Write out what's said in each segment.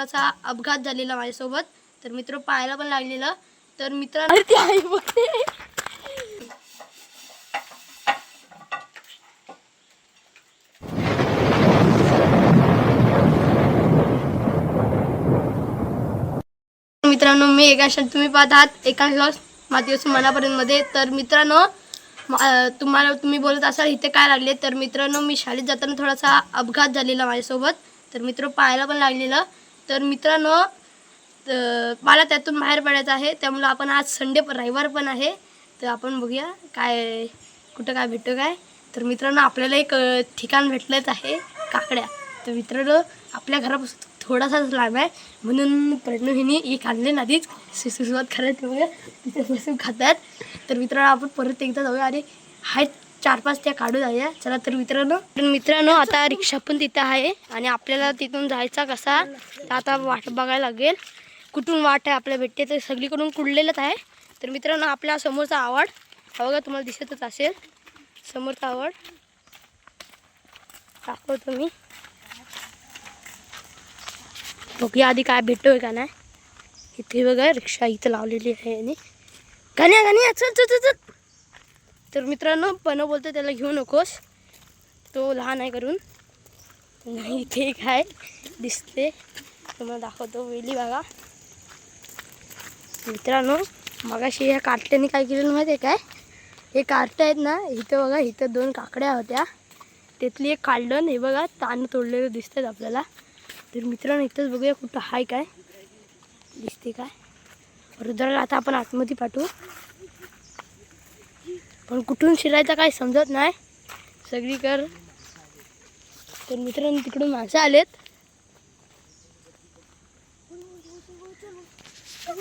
थोडासा अपघात झालेला माझ्यासोबत. तर मित्र पाहायला पण लागलेलं. तर मित्र मित्रांनो मी एका क्षण तुम्ही पाहत आहात. एका श्वास मातीवसून मनापर्यंत मध्ये तर मित्रांनो तुम्हाला तुम्ही बोलत असाल इथे काय लागले? तर मित्रांनो मी शाळेत जाताना थोडासा अपघात झालेला माझ्यासोबत. तर मित्र पाहायला पण लागलेलं. तर मित्रांनो मला त्यातून बाहेर पडायचं आहे. त्यामुळं आपण आज संडे पण रविवार पण आहे. तर आपण बघूया काय कुठं काय भेटतो काय. तर मित्रांनो आपल्याला एक ठिकाण भेटलंच आहे काकड्या. तर मित्रांनो आपल्या घरापासून थोडासाच लांब आहे. म्हणून प्रणविनी एक आणले आधीच. सु- सुरुवात करायला बघा तिथे बसून खातात तर मित्रांनो आपण परत एकदा जाऊया आणि हायच चार पाच त्या काढू जाऊया चला तर मित्रांनो तर मित्रांनो आता रिक्षा पण तिथं आहे आणि आपल्याला तिथून जायचा कसा? तर आता वाट बघायला लागेल. कुठून वाट आहे आपल्या भेटते? तर सगळीकडून कुडलेलंच आहे. तर मित्रांनो आपल्या समोरचा आवड हा बघा तुम्हाला दिसतच असेल. समोरचा आवड. दाखवतो मी. बघूया आधी काय भेटतोय का नाही. इथे बघा रिक्षा इथं लावलेली आहे आणि. गाण्या गाण्या चल चल चल चल. तर मित्रांनो पण बोलतो त्याला घेऊ नकोस. तो लहान आहे करून. नाही इथे काय आहे. दिसते. तुम्हाला दाखवतो वेली बघा. मित्रांनो मगाशी ह्या कार्ट्याने काय केलेलं माहिती आहे काय? हे कार्ट आहेत ना इथं बघा इथं दोन काकड्या होत्या. त्यातली एक काढलं हे बघा ताण तोडलेलं दिसतात आपल्याला. तर मित्रांनो इथंच बघूया कुठं हाय काय. दिसते काय. रुद्राला आता आपण आतमध्ये पाठवू. पण कुठून शिरायचं काही समजत नाही. सगळीकर तर मित्रांनो तिकडून माणसं आलेत.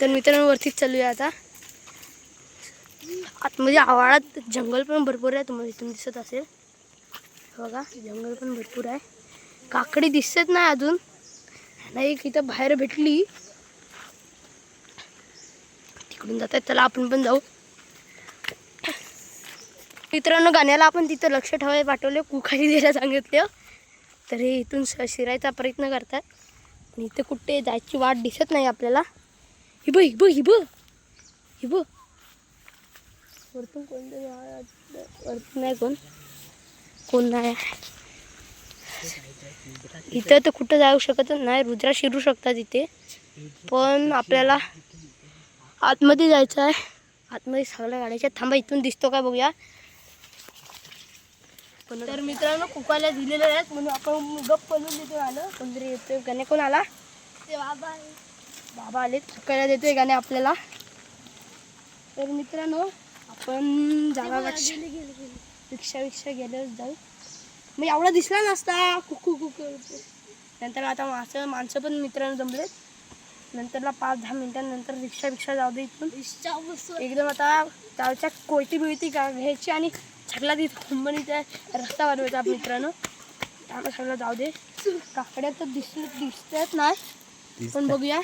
तर मित्रांनो वरतीच चालूया आता. आतमध्ये आवाळात जंगल पण भरपूर आहे तुम्हाला इथून दिसत असेल. बघा जंगल पण भरपूर आहे. काकडी दिसत नाही अजून. नाही एक इथं बाहेर भेटली. तिकडून जात आहेत चला आपण पण जाऊ. मित्रांनो गाण्याला आपण तिथं लक्ष ठेवायला पाठवले कुखाली द्यायला सांगितलं. तर हे इथून शिरायचा प्रयत्न करतात. आणि इथं कुठे जायची वाट दिसत नाही आपल्याला. हिब हिब हिब हिब वरतून कोण वरतून नाही कोण? कोण नाही इथं तर कुठं जाऊ शकतच नाही. रुद्रा शिरू शकतात इथे. पण आपल्याला आतमध्ये जायचं आहे. आतमध्ये सगळ्या गाड्याच्या थांबा इथून दिसतो का बघूया. तर मित्रांनो कुकाला दिलेले आहेत म्हणून आपण गप बनवून तिथे आलो कोणतरी येतोय गाणे? कोण आला? ते बाबा बाबा आले चुकायला देतोय गाणे आपल्याला. तर मित्रांनो आपण जागा रिक्षा विक्षा गेल्यावर जाऊ. मग एवढा दिसला नसता. कुकू कुकू नंतर आता माणसं माणसं पण मित्रांनो जमलेत. नंतरला पाच दहा मिनिटांनंतर रिक्षा रिक्षा जाऊ दे इथून. एकदम आता त्याच्या कोयती बिळती का घ्यायची आणि सगळा तिथं कंपनीचा रस्ता बनवायचा मित्रांनो. त्यामुळे सगळं जाऊ दे. काकड्या तर दिसले दिसतात नाही. पण बघूया.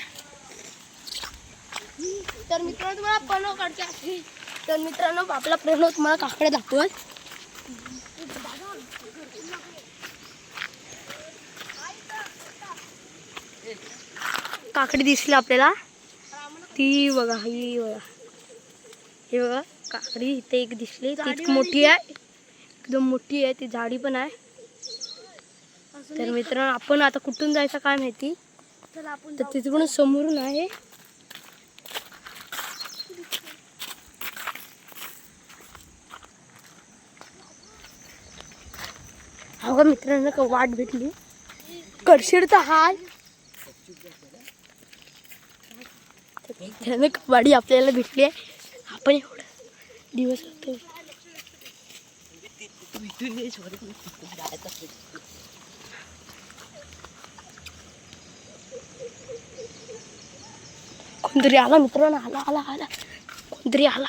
तर मित्रांनो तुम्हाला प्रणव काढते तर मित्रांनो आपला प्रणव तुम्हाला काकड्या दाखवत. काकडी दिसली आपल्याला. ती बघा ही बघा. हे बघा. काकडी इथे एक दिसली. ती मोठी आहे. एकदम मोठी आहे ती झाडी पण आहे. तर मित्रांनो आपण आता कुठून जायचं काय माहिती? तर तिथून समोरून आहे. हा बघा मित्रांनो का वाट भेटली? करशीर तर हाय मित्रांनो कबाडी आपल्याला भेटली आहे. आपण दिवस होतो. कोणतरी आला मित्रांनो आला आला आला. कोणतरी आला.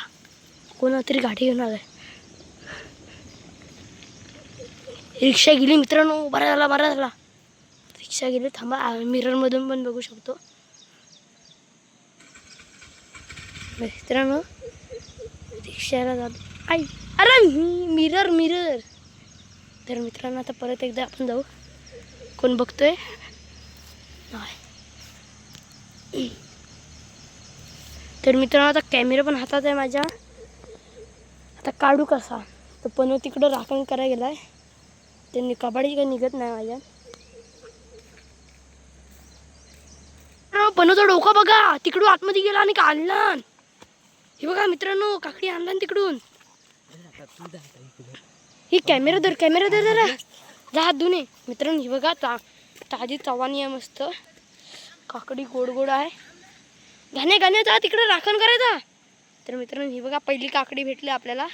कोणातरी गाडी घेऊन आलाय. रिक्षा गेली मित्रांनो बरा झाला बरा झाला. रिक्षा गेली थांबा मिररमधून पण बघू शकतो. मित्रांनो शहरात जातो. आई अरे मिरर मिरर तर मित्रांनो आता परत एकदा आपण जाऊ. कोण बघतोय? नाही. तर मित्रांनो आता कॅमेरा पण हातात आहे माझ्या. आता काढू कसा? तर पण तिकडं राखण करायला गेलाय. त्यांनी कबाडी काही निघत नाही माझ्या. पनोचा डोका बघा. तिकडून आतमध्ये गेला आणि काढला हे बघा मित्रांनो काकडी आणला ना तिकडून. ही कॅमेरा धर कॅमेरा धर जरा. जा हात धुणे. मित्रांनो ही बघा ता ताजी चवानी आहे मस्त. काकडी गोड गोड आहे. घाणे घाणे जा तिकडे राखण करायचा तर मित्रांनो ही बघा पहिली काकडी भेटली आपल्याला.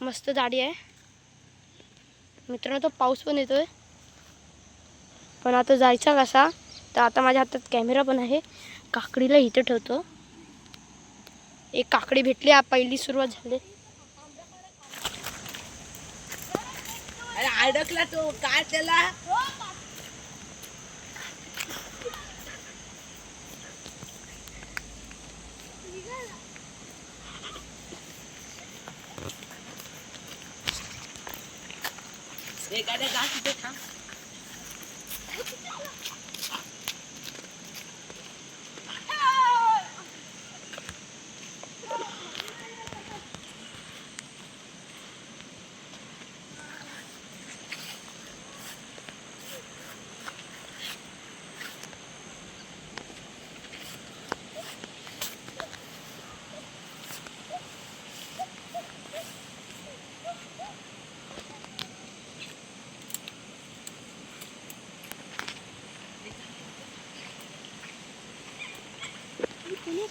मस्त जाडी आहे. मित्रांनो तो पाऊस पण येतोय. पण आता जायचा कसा? तर आता माझ्या हातात कॅमेरा पण आहे. काकडीला इथं ठेवतो. एक काकडी भेटली सुरुवात झाली. अरे अडकला तो काय त्याला? एखाद्या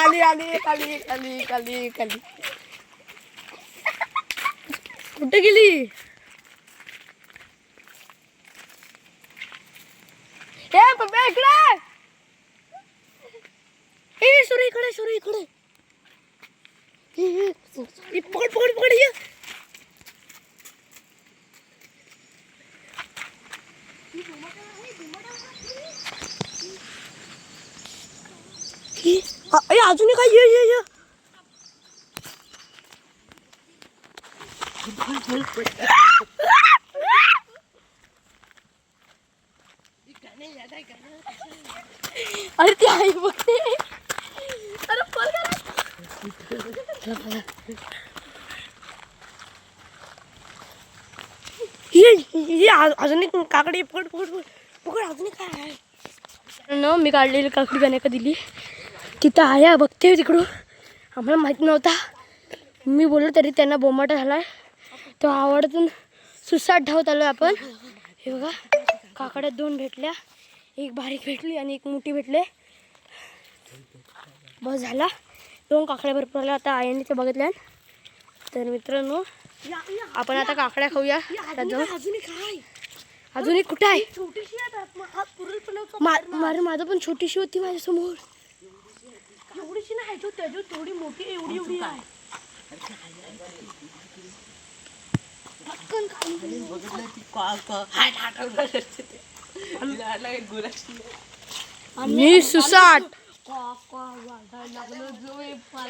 खाली आली खाली खाली खाली खाली कुठे गेली ए पप्पा इकडे ए सुरे इकडे सुरे इकडे ए, ए, ए, पकड पकड पकड ये ए, अरे अजून काय ये ये ये. अरे ती आई बघते अरे ये अजून एक काकडी पकड पकड पकड अजून काय आहे. न मी काढलेली काकडी गाण्याका दिली? तिथं आया बघते तिकडून. आम्हाला माहीत नव्हता. मी बोललो तरी त्यांना बोमाटा झालाय. तो आवडतून सुसाट धावत आलो आपण. हे बघा काकड्या दोन भेटल्या. एक बारीक भेटली आणि एक मोठी भेटले. बस झाला. दोन काकड्या भरपूर आल्या. आता आईने ते बघितल्या तर मित्रांनो आपण आता काकड्या खाऊया. अजून एक कुठं आहे? माझं पण छोटीशी होती माझ्यासमोर. एवढीशी नाही जो त्याच्या थोडी मोठी एवढी एवढी आहे. मी सुसाट.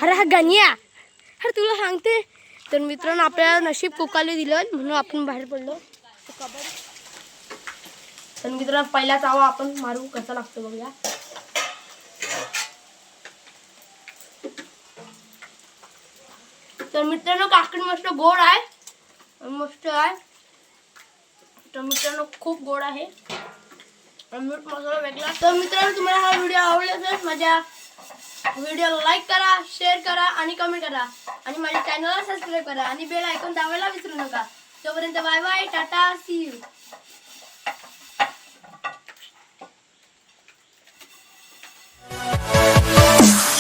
अरे हा गनिया. अरे तुला सांगते तर मित्रांनो आपल्याला नशीब कोकाले दिलं म्हणून आपण बाहेर पडलो. तर मित्रांनो पहिला चावा आपण मारू कसा लागतो बघूया. तर मित्रांनो काकडी मस्त गोड आहे. मस्त आहे. तर मित्रांनो खूप गोड आहे. मीठ मसाला वेगळा. तर मित्रांनो तुम्हाला हा व्हिडिओ आवडला असेल माझ्या व्हिडिओला लाईक करा शेअर करा आणि कमेंट करा. आणि माझ्या चॅनलला सबस्क्राईब करा आणि बेल ऐकून दाबायला विसरू नका. तोपर्यंत bye bye tata see you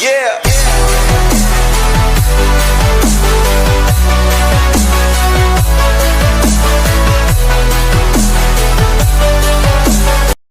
Yeah!